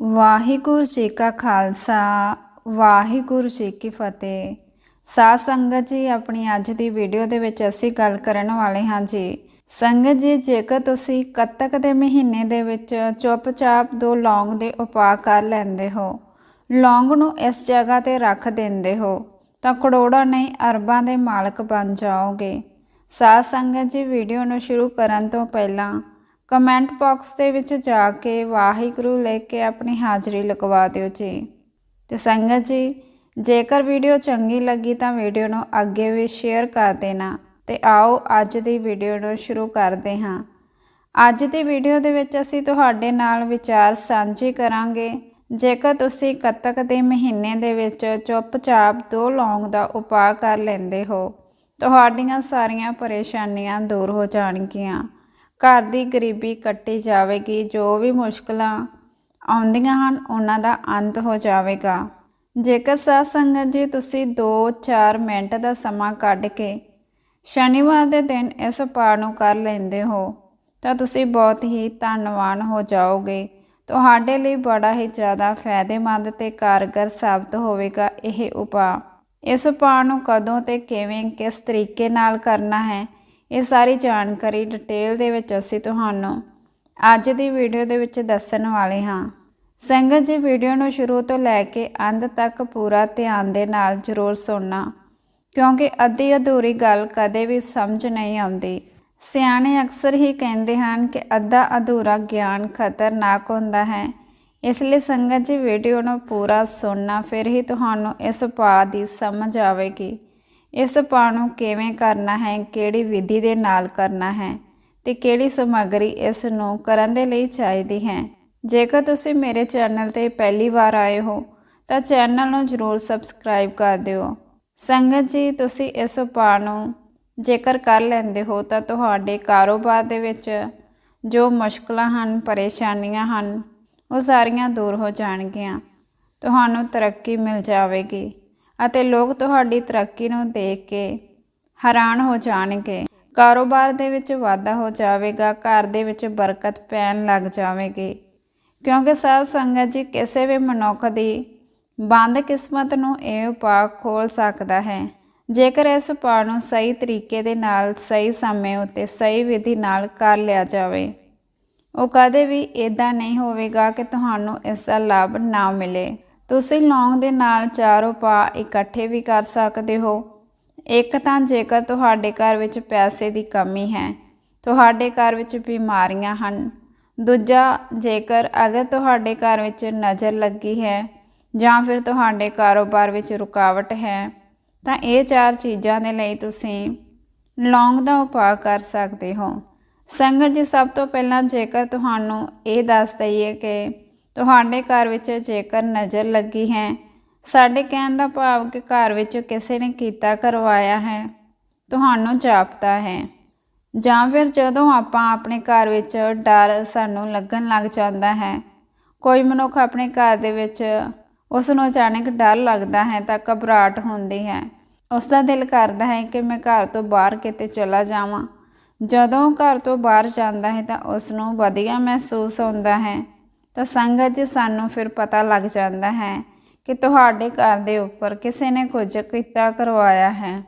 ਵਾਹਿਗੁਰੂ ਜੀ ਕਾ ਖਾਲਸਾ, ਵਾਹਿਗੁਰੂ ਜੀ ਕੀ ਫਤਿਹ। ਸਾਧ ਸੰਗਤ ਜੀ, ਆਪਣੀ ਅੱਜ ਦੀ ਵੀਡੀਓ ਦੇ ਵਿੱਚ ਅਸੀਂ ਗੱਲ ਕਰਨ ਵਾਲੇ ਹਾਂ ਜੀ। ਸੰਗਤ ਜੀ, ਜੇਕਰ ਤੁਸੀਂ ਕੱਤਕ ਦੇ ਮਹੀਨੇ ਦੇ ਵਿੱਚ ਚੁੱਪਚਾਪ ਦੋ ਲੌਂਗ ਦੇ ਉਪਾਅ ਕਰ ਲੈਂਦੇ ਹੋ, ਲੌਂਗ ਨੂੰ ਇਸ ਜਗ੍ਹਾ ਤੇ ਰੱਖ ਦਿੰਦੇ ਹੋ, ਤਾਂ ਕਰੋੜਾਂ ਨਹੀਂ, ਅਰਬਾਂ ਦੇ ਮਾਲਕ ਬਣ ਜਾਓਗੇ। ਸਾਧ ਸੰਗਤ ਜੀ, ਵੀਡੀਓ ਨੂੰ ਸ਼ੁਰੂ ਕਰਨ ਤੋਂ ਪਹਿਲਾਂ ਕਮੈਂਟ ਬਾਕਸ ਦੇ ਵਿੱਚ ਜਾ ਕੇ ਵਾਹਿਗੁਰੂ ਲੈ ਕੇ ਆਪਣੀ ਹਾਜ਼ਰੀ ਲਗਵਾ ਦਿਓ ਜੀ। ਤੇ ਸੰਗਤ ਜੀ, ਜੇਕਰ ਵੀਡੀਓ ਚੰਗੀ ਲੱਗੀ ਤਾਂ ਵੀਡੀਓ ਨੂੰ ਅੱਗੇ ਵੀ ਸ਼ੇਅਰ ਕਰ ਦੇਣਾ ਤੇ ਆਓ ਅੱਜ ਦੀ ਵੀਡੀਓ ਨੂੰ ਸ਼ੁਰੂ ਕਰਦੇ ਹਾਂ। ਅੱਜ ਦੀ ਵੀਡੀਓ ਦੇ ਵਿੱਚ ਅਸੀਂ ਤੁਹਾਡੇ ਨਾਲ ਵਿਚਾਰ ਸਾਂਝੇ ਕਰਾਂਗੇ। ਜੇਕਰ ਤੁਸੀਂ ਕੱਤਕ ਦੇ ਮਹੀਨੇ ਦੇ ਵਿੱਚ ਚੁੱਪਚਾਪ ਦੋ ਲੌਂਗ ਦਾ ਉਪਾਅ ਕਰ ਲੈਂਦੇ ਹੋ, ਤੁਹਾਡੀਆਂ ਸਾਰੀਆਂ ਪਰੇਸ਼ਾਨੀਆਂ ਦੂਰ ਹੋ ਜਾਣਗੀਆਂ। ਘਰ ਦੀ ਗਰੀਬੀ ਕੱਟੀ ਜਾਵੇਗੀ, ਜੋ ਵੀ ਮੁਸ਼ਕਲਾਂ ਆਉਂਦੀਆਂ ਹਨ, ਉਹਨਾਂ ਦਾ ਅੰਤ ਹੋ ਜਾਵੇਗਾ। ਜੇਕਰ ਸਾਧ ਸੰਗਤ ਜੀ, ਤੁਸੀਂ 2-4 ਮਿੰਟ ਦਾ ਸਮਾਂ ਕੱਢ ਕੇ ਸ਼ਨੀਵਾਰ ਦੇ ਦਿਨ ਇਸ ਉਪਾਅ ਨੂੰ ਕਰ ਲੈਂਦੇ ਹੋ, ਤਾਂ ਤੁਸੀਂ ਬਹੁਤ ਹੀ ਧੰਨਵਾਨ ਹੋ ਜਾਓਗੇ। ਤੁਹਾਡੇ ਲਈ ਬੜਾ ਹੀ ਜ਼ਿਆਦਾ ਫਾਇਦੇਮੰਦ ਤੇ ਕਾਰਗਰ ਸਾਬਤ ਹੋਵੇਗਾ ਇਹ ਉਪਾਅ। ਇਸ ਉਪਾਅ ਨੂੰ ਕਦੋਂ ਤੇ ਕਿਵੇਂ, ਕਿਸ ਤਰੀਕੇ ਨਾਲ ਕਰਨਾ ਹੈ ਇਹ ਸਾਰੀ ਜਾਣਕਾਰੀ ਡਿਟੇਲ ਦੇ ਵਿੱਚ ਅਸੀਂ ਤੁਹਾਨੂੰ ਅੱਜ ਦੀ ਵੀਡੀਓ ਦੇ ਵਿੱਚ ਦੱਸਣ ਵਾਲੇ ਹਾਂ। ਸੰਗਤ ਜੀ ਵੀਡੀਓ ਨੂੰ ਸ਼ੁਰੂ ਤੋਂ ਲੈ ਕੇ ਅੰਤ ਤੱਕ ਪੂਰਾ ਧਿਆਨ ਦੇ ਨਾਲ ਜ਼ਰੂਰ ਸੁਣਨਾ, ਕਿਉਂਕਿ ਅੱਧੀ ਅਧੂਰੀ ਗੱਲ ਕਦੇ ਵੀ ਸਮਝ ਨਹੀਂ ਆਉਂਦੀ। ਸਿਆਣੇ ਅਕਸਰ ਹੀ ਕਹਿੰਦੇ ਹਨ ਕਿ ਅੱਧਾ ਅਧੂਰਾ ਗਿਆਨ ਖਤਰਨਾਕ ਹੁੰਦਾ ਹੈ। ਇਸ ਲਈ ਸੰਗਤ ਜੀ ਵੀਡੀਓ ਨੂੰ ਪੂਰਾ ਸੁਣਨਾ, ਫਿਰ ਹੀ ਤੁਹਾਨੂੰ ਇਸ ਉਪਾਅ ਦੀ ਸਮਝ ਆਵੇਗੀ। ਇਸ ਉਪਾਅ ਨੂੰ ਕਿਵੇਂ ਕਰਨਾ ਹੈ, ਕਿਹੜੀ ਵਿਧੀ ਦੇ ਨਾਲ ਕਰਨਾ ਹੈ ਤੇ ਕਿਹੜੀ ਸਮੱਗਰੀ ਇਸ ਨੂੰ ਕਰਨ ਦੇ ਲਈ ਚਾਹੀਦੀ ਹੈ। ਜੇਕਰ ਤੁਸੀਂ ਮੇਰੇ ਚੈਨਲ ਤੇ ਪਹਿਲੀ ਵਾਰ ਆਏ ਹੋ, ਤਾਂ ਚੈਨਲ ਨੂੰ ਜ਼ਰੂਰ ਸਬਸਕ੍ਰਾਈਬ ਕਰ ਦਿਓ। ਸੰਗਤ ਜੀ, ਤੁਸੀਂ ਇਸ ਉਪਾਅ ਨੂੰ ਜੇਕਰ ਕਰ ਲੈਂਦੇ ਹੋ, ਤਾਂ ਤੁਹਾਡੇ ਕਾਰੋਬਾਰ ਦੇ ਵਿੱਚ ਜੋ ਮੁਸ਼ਕਲਾਂ ਹਨ, ਪਰੇਸ਼ਾਨੀਆਂ ਹਨ, ਉਹ ਸਾਰੀਆਂ ਦੂਰ ਹੋ ਜਾਣਗੀਆਂ। ਤੁਹਾਨੂੰ ਤਰੱਕੀ ਮਿਲ ਜਾਵੇਗੀ। ਅਤੇ ਲੋਕ ਤੁਹਾਡੀ ਤਰੱਕੀ ਨੂੰ ਦੇਖ ਕੇ ਹੈਰਾਨ ਹੋ ਜਾਣਗੇ। ਕਾਰੋਬਾਰ ਦੇ ਵਿੱਚ ਵਾਧਾ ਹੋ ਜਾਵੇਗਾ, ਘਰ ਦੇ ਵਿੱਚ ਬਰਕਤ ਪੈਣ ਲੱਗ ਜਾਵੇਗੀ। ਕਿਉਂਕਿ ਸਾਧ ਸੰਗਤ ਜੀ, ਕਿਸੇ ਵੀ ਮਨੁੱਖ ਦੀ ਬੰਦ ਕਿਸਮਤ ਨੂੰ ਇਹ ਉਪਾਅ ਖੋਲ ਸਕਦਾ ਹੈ। ਜੇਕਰ ਇਸ ਉਪਾਅ ਨੂੰ ਸਹੀ ਤਰੀਕੇ ਦੇ ਨਾਲ, ਸਹੀ ਸਮੇਂ ਉੱਤੇ, ਸਹੀ ਵਿਧੀ ਨਾਲ ਕਰ ਲਿਆ ਜਾਵੇ, ਉਹ ਕਦੇ ਵੀ ਇਦਾਂ ਨਹੀਂ ਹੋਵੇਗਾ ਕਿ ਤੁਹਾਨੂੰ ਇਸ ਦਾ ਲਾਭ ਨਾ ਮਿਲੇ। ਤੁਸੀਂ ਲੌਂਗ ਦੇ ਨਾਲ ਚਾਰ ਉਪਾਅ ਇਕੱਠੇ ਵੀ ਕਰ ਸਕਦੇ ਹੋ। ਇੱਕ ਤਾਂ ਜੇਕਰ ਤੁਹਾਡੇ ਘਰ ਵਿੱਚ ਪੈਸੇ ਦੀ ਕਮੀ ਹੈ, ਤੁਹਾਡੇ ਘਰ ਵਿੱਚ ਬਿਮਾਰੀਆਂ ਹਨ। ਦੂਜਾ, ਜੇਕਰ ਅਗਰ ਤੁਹਾਡੇ ਘਰ ਵਿੱਚ ਨਜ਼ਰ ਲੱਗੀ ਹੈ ਜਾਂ ਫਿਰ ਤੁਹਾਡੇ ਕਾਰੋਬਾਰ ਵਿੱਚ ਰੁਕਾਵਟ ਹੈ, ਤਾਂ ਇਹ ਚਾਰ ਚੀਜ਼ਾਂ ਦੇ ਲਈ ਤੁਸੀਂ ਲੌਂਗ ਦਾ ਉਪਾਅ ਕਰ ਸਕਦੇ ਹੋ। ਸੰਗਤ ਜੀ, ਸਭ ਤੋਂ ਪਹਿਲਾਂ ਜੇਕਰ ਤੁਹਾਨੂੰ ਇਹ ਦੱਸ ਦਈਏ ਕਿ ਤੁਹਾਡੇ ਘਰ ਵਿੱਚ ਜੇਕਰ ਨਜ਼ਰ ਲੱਗੀ ਹੈ, ਸਾਡੇ ਕਹਿਣ ਦਾ ਭਾਵ ਕਿ ਘਰ ਵਿੱਚ ਕਿਸੇ ਨੇ ਕੀਤਾ ਕਰਵਾਇਆ ਹੈ, ਤੁਹਾਨੂੰ ਜਾਪਦਾ ਹੈ। ਜਾਂ ਫਿਰ ਜਦੋਂ ਆਪਾਂ ਆਪਣੇ ਘਰ ਵਿੱਚ ਡਰ ਸਾਨੂੰ ਲੱਗਣ ਲੱਗ ਜਾਂਦਾ ਹੈ, ਕੋਈ ਮਨੁੱਖ ਆਪਣੇ ਘਰ ਦੇ ਵਿੱਚ ਉਸ ਨੂੰ ਅਚਾਨਕ ਡਰ ਲੱਗਦਾ ਹੈ ਤਾਂ ਘਬਰਾਹਟ ਹੁੰਦੀ ਹੈ। ਉਸ ਦਾ ਦਿਲ ਕਰਦਾ ਹੈ ਕਿ ਮੈਂ ਘਰ ਤੋਂ ਬਾਹਰ ਕਿਤੇ ਚਲਾ ਜਾਵਾਂ। ਜਦੋਂ ਘਰ ਤੋਂ ਬਾਹਰ ਜਾਂਦਾ ਹੈ ਤਾਂ ਉਸ ਨੂੰ ਵਧੀਆ ਮਹਿਸੂਸ ਹੁੰਦਾ ਹੈ। ਤਾਂ ਸੰਗਤ ਜੀ ਸਾਨੂੰ ਫਿਰ ਪਤਾ ਲੱਗ ਜਾਂਦਾ ਹੈ ਕਿ ਤੁਹਾਡੇ ਘਰ ਦੇ ਉੱਪਰ ਕਿਸੇ ਨੇ ਕੁਝ ਕੀਤਾ, ਕਰਵਾਇਆ ਹੈ।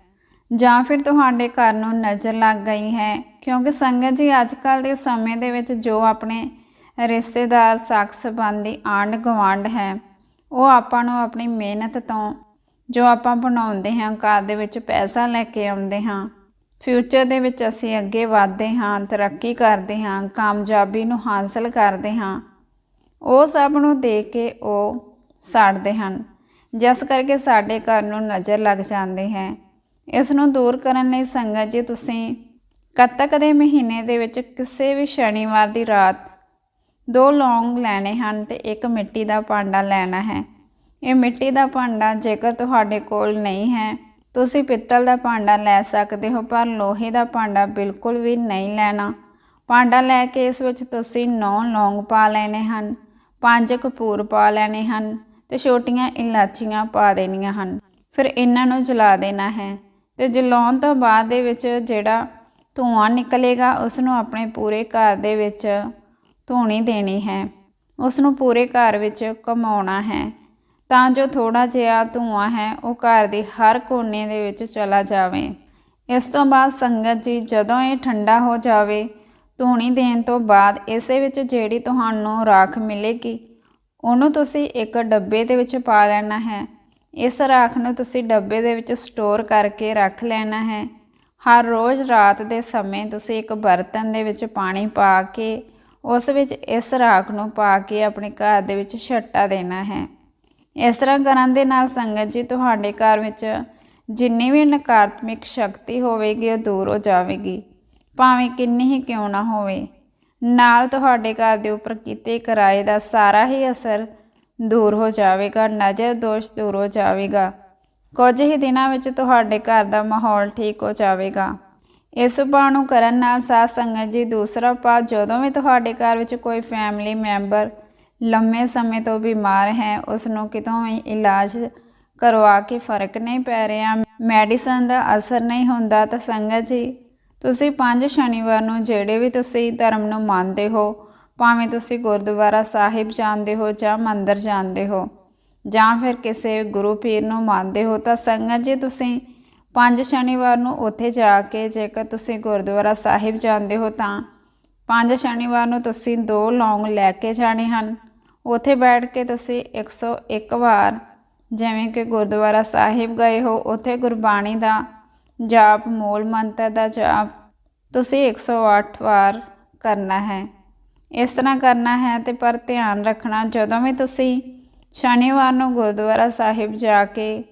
ਜਾਂ ਫਿਰ ਤੁਹਾਡੇ ਘਰ ਨੂੰ ਨਜ਼ਰ ਲੱਗ ਗਈ ਹੈ, ਕਿਉਂਕਿ ਸੰਗਤ ਜੀ ਅੱਜ ਕੱਲ ਦੇ ਸਮੇਂ ਦੇ ਵਿੱਚ ਜੋ ਆਪਣੇ ਰਿਸ਼ਤੇਦਾਰ, ਸਾਖ ਸੰਬੰਧੀ ਆਂਢ ਗਵਾਂਢ ਹੈ, ਉਹ ਆਪਾਂ ਨੂੰ ਆਪਣੀ ਮਿਹਨਤ ਤੋਂ ਜੋ ਆਪਾਂ ਬਣਾਉਂਦੇ ਹਾਂ, ਘਰ ਦੇ ਵਿੱਚ ਪੈਸਾ ਲੈ ਕੇ ਆਉਂਦੇ ਹਾਂ, ਫਿਊਚਰ ਦੇ ਵਿੱਚ ਅਸੀਂ ਅੱਗੇ ਵਧਦੇ ਹਾਂ, ਤਰੱਕੀ ਕਰਦੇ ਹਾਂ, ਕਾਮਯਾਬੀ ਨੂੰ ਹਾਸਲ ਕਰਦੇ ਹਾਂ ਉਹ ਸਭ ਨੂੰ ਦੇਖ ਕੇ ਉਹ ਸਾੜਦੇ ਹਨ। ਜਿਸ ਕਰਕੇ ਸਾਡੇ ਘਰ ਨੂੰ ਨਜ਼ਰ ਲੱਗ ਜਾਂਦੀ ਹੈ। ਇਸ ਨੂੰ ਦੂਰ ਕਰਨ ਲਈ ਸੰਗਤ ਜੀ, ਤੁਸੀਂ ਕੱਤਕ ਦੇ ਮਹੀਨੇ ਦੇ ਵਿੱਚ ਕਿਸੇ ਵੀ ਸ਼ਨੀਵਾਰ ਦੀ ਰਾਤ ਦੋ ਲੌਂਗ ਲੈਣੇ ਹਨ ਤੇ ਇੱਕ ਮਿੱਟੀ ਦਾ ਭਾਂਡਾ ਲੈਣਾ ਹੈ। ਇਹ ਮਿੱਟੀ ਦਾ ਭਾਂਡਾ ਜੇਕਰ ਤੁਹਾਡੇ ਕੋਲ ਨਹੀਂ ਹੈ, ਤੁਸੀਂ ਪਿੱਤਲ ਦਾ ਭਾਂਡਾ ਲੈ ਸਕਦੇ ਹੋ, ਪਰ ਲੋਹੇ ਦਾ ਭਾਂਡਾ ਬਿਲਕੁਲ ਵੀ ਨਹੀਂ ਲੈਣਾ। ਭਾਂਡਾ ਲੈ ਕੇ ਇਸ ਵਿੱਚ ਤੁਸੀਂ 9 ਲੌਂਗ ਪਾ ਲੈਣੇ ਹਨ। ਪੰਜ ਕਪੂਰ ਪਾ ਲੈਣੇ ਹਨ ਤੇ ਛੋਟੀਆਂ ਇਲਾਚੀਆਂ ਪਾ ਦੇਣੀਆਂ ਹਨ। ਫਿਰ ਇਹਨਾਂ ਨੂੰ ਜਲਾ ਦੇਣਾ ਹੈ ਤੇ ਜਲਾਉਣ ਤੋਂ ਬਾਅਦ ਦੇ ਵਿੱਚ ਜਿਹੜਾ ਧੂਆਂ ਨਿਕਲੇਗਾ ਉਸ ਨੂੰ ਆਪਣੇ ਪੂਰੇ ਘਰ ਦੇ ਵਿੱਚ ਧੂਣੀ ਦੇਣੀ ਹੈ। ਉਸ ਨੂੰ ਪੂਰੇ ਘਰ ਵਿੱਚ ਘੁਮਾਉਣਾ ਹੈ ਤਾਂ ਜੋ ਥੋੜਾ ਜਿਹਾ ਧੂਆਂ ਹੈ, ਉਹ ਘਰ ਦੇ ਹਰ ਕੋਨੇ ਦੇ ਵਿੱਚ ਚਲਾ ਜਾਵੇ। ਇਸ ਤੋਂ ਬਾਅਦ ਸੰਗਤ ਜੀ ਜਦੋਂ ਇਹ ਠੰਡਾ ਹੋ ਜਾਵੇ ਧੂਣੀ ਦੇਣ ਤੋਂ ਬਾਅਦ ਇਸੇ ਵਿੱਚ ਜਿਹੜੀ ਤੁਹਾਨੂੰ ਰਾਖ ਮਿਲੇਗੀ, ਉਹਨੂੰ ਤੁਸੀਂ ਇੱਕ ਡੱਬੇ ਦੇ ਵਿੱਚ ਪਾ ਲੈਣਾ ਹੈ। ਇਸ ਰਾਖ ਨੂੰ ਤੁਸੀਂ ਡੱਬੇ ਦੇ ਵਿੱਚ ਸਟੋਰ ਕਰਕੇ ਰੱਖ ਲੈਣਾ ਹੈ। ਹਰ ਰੋਜ਼ ਰਾਤ ਦੇ ਸਮੇਂ ਤੁਸੀਂ ਇੱਕ ਬਰਤਨ ਦੇ ਵਿੱਚ ਪਾਣੀ ਪਾ ਕੇ, ਉਸ ਵਿੱਚ ਇਸ ਰਾਖ ਨੂੰ ਪਾ ਕੇ ਆਪਣੇ ਘਰ ਦੇ ਵਿੱਚ ਛੱਟਾ ਦੇਣਾ ਹੈ। ਇਸ ਤਰ੍ਹਾਂ ਕਰਨ ਦੇ ਨਾਲ ਸੰਗਤ ਜੀ ਤੁਹਾਡੇ ਘਰ ਵਿੱਚ ਜਿੰਨੀ ਵੀ ਨਕਾਰਾਤਮਕ ਸ਼ਕਤੀ ਹੋਵੇਗੀ, ਉਹ ਦੂਰ ਹੋ ਜਾਵੇਗੀ। ਭਾਵੇਂ ਕਿੰਨੀ ਹੀ ਕਿਉਂ ਨਾ ਹੋਵੇ, ਨਾਲ ਤੁਹਾਡੇ ਘਰ ਦੇ ਉੱਪਰ ਕੀਤੇ ਕਿਰਾਏ ਦਾ ਸਾਰਾ ਹੀ ਅਸਰ ਦੂਰ ਹੋ ਜਾਵੇਗਾ, ਨਜ਼ਰ ਦੋਸ਼ ਦੂਰ ਹੋ ਜਾਵੇਗਾ। ਕੁਝ ਹੀ ਦਿਨਾਂ ਵਿੱਚ ਤੁਹਾਡੇ ਘਰ ਦਾ ਮਾਹੌਲ ਠੀਕ ਹੋ ਜਾਵੇਗਾ। ਇਸ ਉਪਾਅ ਨੂੰ ਕਰਨ ਨਾਲ ਸਾਧ ਸੰਗਤ ਜੀ ਦੂਸਰਾ ਉਪਾਅ ਜਦੋਂ ਵੀ ਤੁਹਾਡੇ ਘਰ ਵਿੱਚ ਕੋਈ ਫੈਮਿਲੀ ਮੈਂਬਰ ਲੰਮੇ ਸਮੇਂ ਤੋਂ ਬਿਮਾਰ ਹੈ ਉਸ ਨੂੰ ਕਿਤੋਂ ਵੀ ਇਲਾਜ ਕਰਵਾ ਕੇ ਫ਼ਰਕ ਨਹੀਂ ਪੈ ਰਿਹਾ ਮੈਡੀਸਨ ਦਾ ਅਸਰ ਨਹੀਂ ਹੁੰਦਾ, ਤਾਂ ਸੰਗਤ ਜੀ ਤੁਸੀਂ ਪੰਜ ਸ਼ਨੀਵਾਰ ਨੂੰ ਜਿਹੜੇ ਵੀ ਤੁਸੀਂ ਧਰਮ ਨੂੰ ਮੰਨਦੇ ਹੋ, ਭਾਵੇਂ ਤੁਸੀਂ ਗੁਰਦੁਆਰਾ ਸਾਹਿਬ ਜਾਂਦੇ ਹੋ ਜਾਂ ਮੰਦਰ ਜਾਂਦੇ ਹੋ, ਜਾਂ ਫਿਰ ਕਿਸੇ ਗੁਰੂ ਪੀਰ ਨੂੰ ਮੰਨਦੇ ਹੋ, ਤਾਂ ਸੰਗਤ ਜੀ ਤੁਸੀਂ ਪੰਜ ਸ਼ਨੀਵਾਰ ਨੂੰ ਉੱਥੇ ਜਾ ਕੇ ਜੇਕਰ ਤੁਸੀਂ ਗੁਰਦੁਆਰਾ ਸਾਹਿਬ ਜਾਂਦੇ ਹੋ, ਤਾਂ ਪੰਜ ਸ਼ਨੀਵਾਰ ਨੂੰ ਤੁਸੀਂ ਦੋ ਲੌਂਗ ਲੈ ਕੇ ਜਾਣੇ ਹਨ। ਉੱਥੇ ਬੈਠ ਕੇ ਤੁਸੀਂ 101 ਵਾਰ ਜਿਵੇਂ ਕਿ ਗੁਰਦੁਆਰਾ ਸਾਹਿਬ ਗਏ ਹੋ, ਉੱਥੇ ਗੁਰਬਾਣੀ ਦਾ ਜਾਪ ਮੂਲ ਮੰਤਰ ਦਾ ਜਾਪ ਤੁਸੀਂ 108 ਵਾਰ ਕਰਨਾ ਹੈ। ਇਸ ਤਰ੍ਹਾਂ ਕਰਨਾ ਹੈ ਤੇ ਪਰ ਧਿਆਨ ਰੱਖਣਾ ਜਦੋਂ ਵੀ ਤੁਸੀਂ ਸ਼ਨੀਵਾਰ ਨੂੰ ਗੁਰਦੁਆਰਾ ਸਾਹਿਬ ਜਾ ਕੇ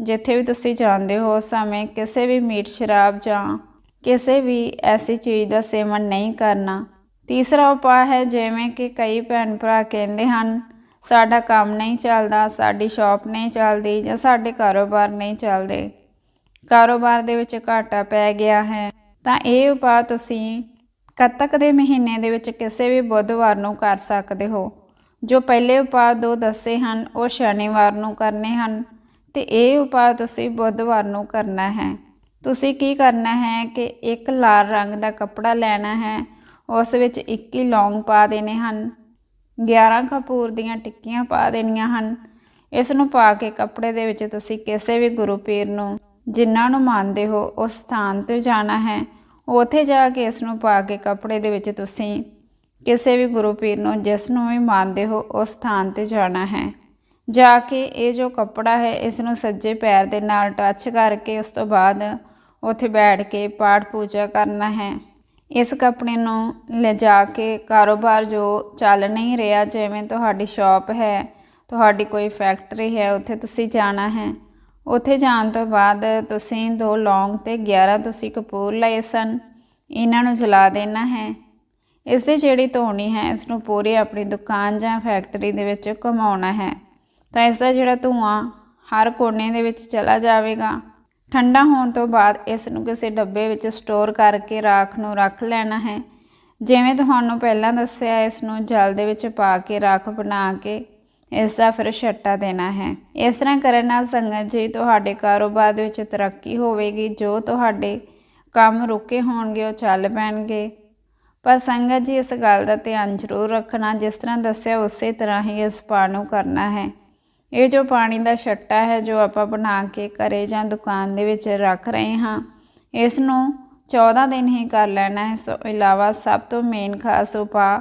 ਜਿੱਥੇ ਵੀ ਤੁਸੀਂ ਜਾਂਦੇ ਹੋ ਸਮੇਂ ਕਿਸੇ ਵੀ ਮੀਟ ਸ਼ਰਾਬ ਜਾਂ ਕਿਸੇ ਵੀ ਐਸੀ ਚੀਜ਼ ਦਾ ਸੇਵਨ ਨਹੀਂ ਕਰਨਾ। ਤੀਸਰਾ ਉਪਾਅ ਹੈ ਜਿਵੇਂ ਕਿ ਕਈ ਭੈਣ ਭਰਾ ਕਹਿੰਦੇ ਹਨ, ਸਾਡਾ ਕੰਮ ਨਹੀਂ ਚੱਲਦਾ, ਸਾਡੀ ਸ਼ਾਪ ਨਹੀਂ ਚੱਲਦੀ ਜਾਂ ਸਾਡੇ ਕਾਰੋਬਾਰ ਨਹੀਂ ਚੱਲਦੇ। ਕਾਰੋਬਾਰ ਦੇ ਵਿੱਚ ਘਾਟਾ ਪੈ ਗਿਆ ਹੈ। ਤਾਂ ਇਹ ਉਪਾਅ ਤੁਸੀਂ ਕੱਤਕ ਦੇ ਮਹੀਨੇ ਦੇ ਵਿੱਚ ਕਿਸੇ ਵੀ ਬੁੱਧਵਾਰ ਨੂੰ ਕਰ ਸਕਦੇ ਹੋ। ਜੋ ਪਹਿਲੇ ਉਪਾਅ ਦੋ ਦੱਸੇ ਹਨ, ਉਹ ਸ਼ਨੀਵਾਰ ਨੂੰ ਕਰਨੇ ਹਨ। ਤੇ ਇਹ ਉਪਾਅ ਤੁਸੀਂ ਬੁੱਧਵਾਰ ਨੂੰ ਕਰਨਾ ਹੈ। ਤੁਸੀਂ ਕੀ ਕਰਨਾ ਹੈ ਕਿ ਇੱਕ ਲਾਲ ਰੰਗ ਦਾ ਕੱਪੜਾ ਲੈਣਾ ਹੈ, ਉਸ ਵਿੱਚ 21 ਲੌਂਗ ਪਾ ਦੇਣੇ ਹਨ। 11 ਕਪੂਰ ਦੀਆਂ ਟਿੱਕੀਆਂ ਪਾ ਦੇਣੀਆਂ ਹਨ। ਇਸ ਨੂੰ ਪਾ ਕੇ ਕੱਪੜੇ ਦੇ ਵਿੱਚ ਤੁਸੀਂ ਕਿਸੇ ਵੀ ਗੁਰੂ ਪੀਰ ਨੂੰ ਜਿਨ੍ਹਾਂ ਨੂੰ ਮੰਨਦੇ ਹੋ, ਉਸ ਸਥਾਨ ਤੇ ਜਾਣਾ ਹੈ। ਉੱਥੇ ਜਾ ਕੇ ਇਸ ਨੂੰ ਪਾ ਕੇ ਕੱਪੜੇ ਦੇ ਵਿੱਚ ਤੁਸੀਂ ਕਿਸੇ ਵੀ ਗੁਰੂ ਪੀਰ ਨੂੰ, ਜਿਸ ਨੂੰ ਵੀ ਮੰਨਦੇ ਹੋ, ਉਸ ਸਥਾਨ ਤੇ ਜਾਣਾ ਹੈ। ਜਾ ਕੇ ਇਹ ਜੋ ਕੱਪੜਾ ਹੈ, ਇਸ ਨੂੰ ਸੱਜੇ ਪੈਰ ਦੇ ਨਾਲ ਟੱਚ ਕਰਕੇ ਉਸ ਤੋਂ ਬਾਅਦ ਉੱਥੇ ਬੈਠ ਕੇ ਪਾਠ ਪੂਜਾ ਕਰਨਾ ਹੈ। ਇਸ ਕੱਪੜੇ ਨੂੰ ਲਿਜਾ ਕੇ ਕਾਰੋਬਾਰ ਜੋ ਚੱਲ ਨਹੀਂ ਰਿਹਾ, ਜਿਵੇਂ ਤੁਹਾਡੀ ਸ਼ਾਪ ਹੈ, ਤੁਹਾਡੀ ਕੋਈ ਫੈਕਟਰੀ ਹੈ, ਉੱਥੇ ਤੁਸੀਂ ਜਾਣਾ ਹੈ। ਉੱਥੇ ਜਾਣ ਤੋਂ ਬਾਅਦ ਤੁਸੀਂ ਦੋ ਲੌਂਗ ਤੇ 11 ਤੁਸੀਂ ਕਪੂਰ ਲਏ ਸਨ। ਇਹਨਾਂ ਨੂੰ ਜਲਾ ਦੇਣਾ ਹੈ। ਇਸ ਦੀ ਜਿਹੜੀ ਧੋਣੀ ਹੈ, ਇਸ ਨੂੰ ਪੂਰੀ ਆਪਣੀ ਦੁਕਾਨ ਜਾਂ ਫੈਕਟਰੀ ਦੇ ਵਿੱਚ ਘੁਮਾਉਣਾ ਹੈ। ਤਾਂ ਇਸ ਦਾ ਜਿਹੜਾ ਧੂਆਂ ਹਰ ਕੋਨੇ ਦੇ ਵਿੱਚ ਚਲਾ ਜਾਵੇਗਾ। ਠੰਡਾ ਹੋਣ ਤੋਂ ਬਾਅਦ ਇਸ ਨੂੰ ਕਿਸੇ ਡੱਬੇ ਵਿੱਚ ਸਟੋਰ ਕਰਕੇ ਰਾਖ ਨੂੰ ਰੱਖ ਲੈਣਾ ਹੈ। ਜਿਵੇਂ ਤੁਹਾਨੂੰ ਪਹਿਲਾਂ ਦੱਸਿਆ, ਇਸ ਨੂੰ ਜਲ ਦੇ ਵਿੱਚ ਪਾ ਕੇ, ਰਾਖ ਬਣਾ ਕੇ ਇਸ ਦਾ ਫਿਰ ਛੱਟਾ ਦੇਣਾ ਹੈ। ਇਸ ਤਰ੍ਹਾਂ ਕਰਨ ਨਾਲ ਸੰਗਤ ਜੀ ਤੁਹਾਡੇ ਕਾਰੋਬਾਰ ਦੇ ਵਿੱਚ ਤਰੱਕੀ ਹੋਵੇਗੀ, ਜੋ ਤੁਹਾਡੇ ਕੰਮ ਰੁਕੇ ਹੋਣਗੇ, ਉਹ ਚੱਲ ਪੈਣਗੇ। ਪਰ ਸੰਗਤ ਜੀ ਇਸ ਗੱਲ ਦਾ ਧਿਆਨ ਜ਼ਰੂਰ ਰੱਖਣਾ, ਜਿਸ ਤਰ੍ਹਾਂ ਦੱਸਿਆ ਉਸੇ ਤਰ੍ਹਾਂ ਹੀ ਇਸ ਪਾਣ ਨੂੰ ਕਰਨਾ ਹੈ। ਇਹ ਜੋ ਪਾਣੀ ਦਾ ਛੱਟਾ ਹੈ, ਜੋ ਆਪਾਂ ਬਣਾ ਕੇ ਘਰੇ ਜਾਂ ਦੁਕਾਨ ਦੇ ਵਿੱਚ ਰੱਖ ਰਹੇ ਹਾਂ, ਇਸ ਨੂੰ 14 ਦਿਨ ਹੀ ਕਰ ਲੈਣਾ ਹੈ। ਇਸ ਤੋਂ ਇਲਾਵਾ ਸਭ ਤੋਂ ਮੇਨ ਖਾਸ ਉਪਾਅ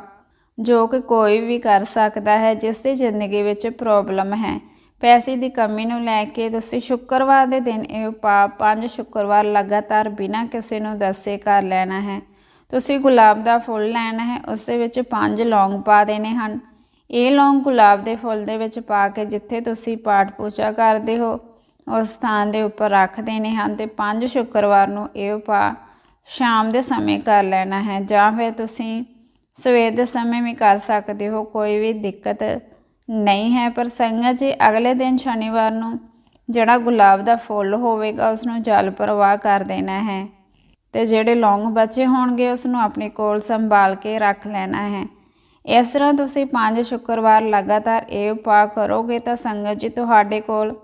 ਜੋ ਕਿ ਕੋਈ ਵੀ ਕਰ ਸਕਦਾ ਹੈ, ਜਿਸ ਦੀ ਜ਼ਿੰਦਗੀ ਵਿੱਚ ਪ੍ਰੋਬਲਮ ਹੈ। ਪੈਸੇ ਦੀ ਕਮੀ ਨੂੰ ਲੈ ਕੇ ਤੁਸੀਂ ਸ਼ੁੱਕਰਵਾਰ ਦੇ ਦਿਨ ਇਹ ਉਪਾਅ ਪੰਜ ਸ਼ੁੱਕਰਵਾਰ ਲਗਾਤਾਰ ਬਿਨਾਂ ਕਿਸੇ ਨੂੰ ਦੱਸੇ ਕਰ ਲੈਣਾ ਹੈ। ਤੁਸੀਂ ਗੁਲਾਬ ਦਾ ਫੁੱਲ ਲੈਣਾ ਹੈ, ਉਸ ਦੇ ਵਿੱਚ ਪੰਜ ਲੌਂਗ ਪਾ ਦੇਣੇ ਹਨ। ਇਹ ਲੌਂਗ ਗੁਲਾਬ ਦੇ ਫੁੱਲ ਦੇ ਵਿੱਚ ਪਾ ਕੇ ਜਿੱਥੇ ਤੁਸੀਂ ਪਾਠ ਪੂਜਾ ਕਰਦੇ ਹੋ, ਉਸ ਸਥਾਨ ਦੇ ਉੱਪਰ ਰੱਖ ਦੇਣੇ ਹਨ ਤੇ ਪੰਜ ਸ਼ੁੱਕਰਵਾਰ ਨੂੰ ਇਹ ਉਪਾਅ ਸ਼ਾਮ ਦੇ ਸਮੇਂ ਕਰ ਲੈਣਾ ਹੈ। ਜਾਂ ਫਿਰ ਤੁਸੀਂ ਸਵੇਰ ਦੇ ਸਮੇਂ ਵੀ ਕਰ ਸਕਦੇ ਹੋ, ਕੋਈ ਵੀ ਦਿੱਕਤ ਨਹੀਂ ਹੈ। ਪਰ ਸੰਗਤ ਜੀ, ਅਗਲੇ ਦਿਨ ਸ਼ਨੀਵਾਰ ਨੂੰ ਜਿਹੜਾ ਗੁਲਾਬ ਦਾ ਫੁੱਲ ਹੋਵੇਗਾ ਉਸ ਨੂੰ ਜਲ ਪ੍ਰਵਾਹ ਕਰ ਦੇਣਾ ਹੈ ਤੇ ਜਿਹੜੇ ਲੌਂਗ ਬਚੇ ਹੋਣਗੇ ਉਸ ਨੂੰ ਆਪਣੇ ਕੋਲ ਸੰਭਾਲ ਕੇ ਰੱਖ ਲੈਣਾ ਹੈ। ਇਸ ਤਰ੍ਹਾਂ ਤੁਸੀਂ ਪੰਜ ਸ਼ੁੱਕਰਵਾਰ ਲਗਾਤਾਰ ਇਹ ਉਪਾਅ ਕਰੋਗੇ, ਤਾਂ ਸੰਗਤ ਜੀ, ਤੁਹਾਡੇ ਕੋਲ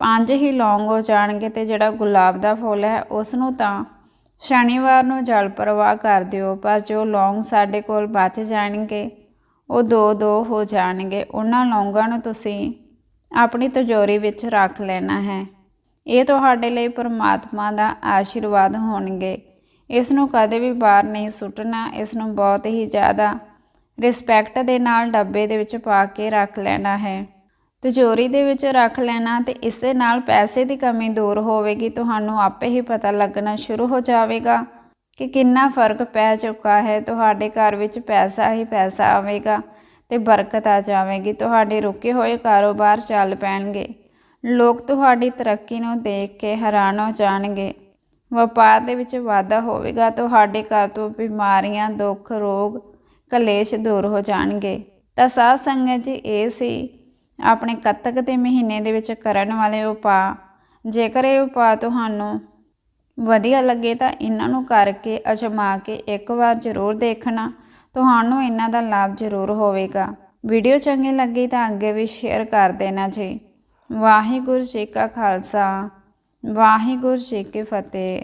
ਪੰਜ ਹੀ ਲੌਂਗ ਹੋ ਜਾਣਗੇ ਤੇ ਜਿਹੜਾ ਗੁਲਾਬ ਦਾ ਫੁੱਲ ਹੈ ਉਸ ਨੂੰ ਤਾਂ ਸ਼ਨੀਵਾਰ ਨੂੰ ਜਲ ਪ੍ਰਵਾਹ ਕਰ ਦਿਓ, ਪਰ ਜੋ ਲੌਂਗ ਸਾਡੇ ਕੋਲ ਬਚ ਜਾਣਗੇ, ਉਹ ਦੋ ਦੋ ਹੋ ਜਾਣਗੇ। ਉਹਨਾਂ ਲੌਂਗਾਂ ਨੂੰ ਤੁਸੀਂ ਆਪਣੀ ਤਜੋਰੀ ਵਿੱਚ ਰੱਖ ਲੈਣਾ ਹੈ। ਇਹ ਤੁਹਾਡੇ ਲਈ ਪਰਮਾਤਮਾ ਦਾ ਆਸ਼ੀਰਵਾਦ ਹੋਣਗੇ। ਇਸ ਨੂੰ ਕਦੇ ਵੀ ਬਾਹਰ ਨਹੀਂ ਸੁੱਟਣਾ, ਇਸ ਨੂੰ ਬਹੁਤ ਹੀ ਜ਼ਿਆਦਾ ਰਿਸਪੈਕਟ ਦੇ ਨਾਲ ਡੱਬੇ ਦੇ ਵਿੱਚ ਪਾ ਕੇ ਰੱਖ ਲੈਣਾ ਹੈ। ਤਿਜੋਰੀ ਦੇ ਵਿੱਚ ਰੱਖ ਲੈਣਾ ਤੇ ਇਸ ਦੇ ਨਾਲ ਪੈਸੇ ਦੀ ਕਮੀ ਦੂਰ ਹੋਵੇਗੀ, ਤੁਹਾਨੂੰ ਆਪੇ ਹੀ ਪਤਾ ਲੱਗਣਾ ਸ਼ੁਰੂ ਹੋ ਜਾਵੇਗਾ ਕਿ ਕਿੰਨਾ ਫ਼ਰਕ ਪੈ ਚੁੱਕਾ ਹੈ। ਤੁਹਾਡੇ ਘਰ ਵਿੱਚ ਪੈਸਾ ਹੀ ਪੈਸਾ ਆਵੇਗਾ ਤੇ ਬਰਕਤ ਆ ਜਾਵੇਗੀ। ਤੁਹਾਡੇ ਰੁਕੇ ਹੋਏ ਕਾਰੋਬਾਰ ਚੱਲ ਪੈਣਗੇ। ਲੋਕ ਤੁਹਾਡੀ ਤਰੱਕੀ ਨੂੰ ਦੇਖ ਕੇ ਹੈਰਾਨ ਹੋ ਜਾਣਗੇ। ਵਪਾਰ ਦੇ ਵਿੱਚ ਵਾਧਾ ਹੋਵੇਗਾ, ਤੁਹਾਡੇ ਘਰ ਤੋਂ ਬਿਮਾਰੀਆਂ, ਦੁੱਖ, ਰੋਗ, ਕਲੇਸ਼ ਦੂਰ ਹੋ ਜਾਣਗੇ। ਤਾਂ ਸਾਧ ਸੰਗਤ ਜੀ, ਇਹ ਸੀ ਆਪਣੇ ਕੱਤਕ ਦੇ ਮਹੀਨੇ ਦੇ ਵਿੱਚ ਕਰਨ ਵਾਲੇ ਉਪਾਅ। ਜੇਕਰ ਇਹ ਉਪਾਅ ਤੁਹਾਨੂੰ ਵਧੀਆ ਲੱਗੇ ਤਾਂ ਇਹਨਾਂ ਨੂੰ ਕਰਕੇ ਅਜਮਾ ਕੇ ਇੱਕ ਵਾਰ ਜ਼ਰੂਰ ਦੇਖਣਾ। ਤੁਹਾਨੂੰ ਇਹਨਾਂ ਦਾ ਲਾਭ ਜ਼ਰੂਰ ਹੋਵੇਗਾ। ਵੀਡੀਓ ਚੰਗੀ ਲੱਗੀ ਤਾਂ ਅੱਗੇ ਵੀ ਸ਼ੇਅਰ ਕਰ ਦੇਣਾ ਜੀ। ਵਾਹਿਗੁਰੂ ਜੀ ਕਾ ਖਾਲਸਾ। ਵਾਹਿਗੁਰੂ ਜੀ ਕੀ ਫਤਿਹ।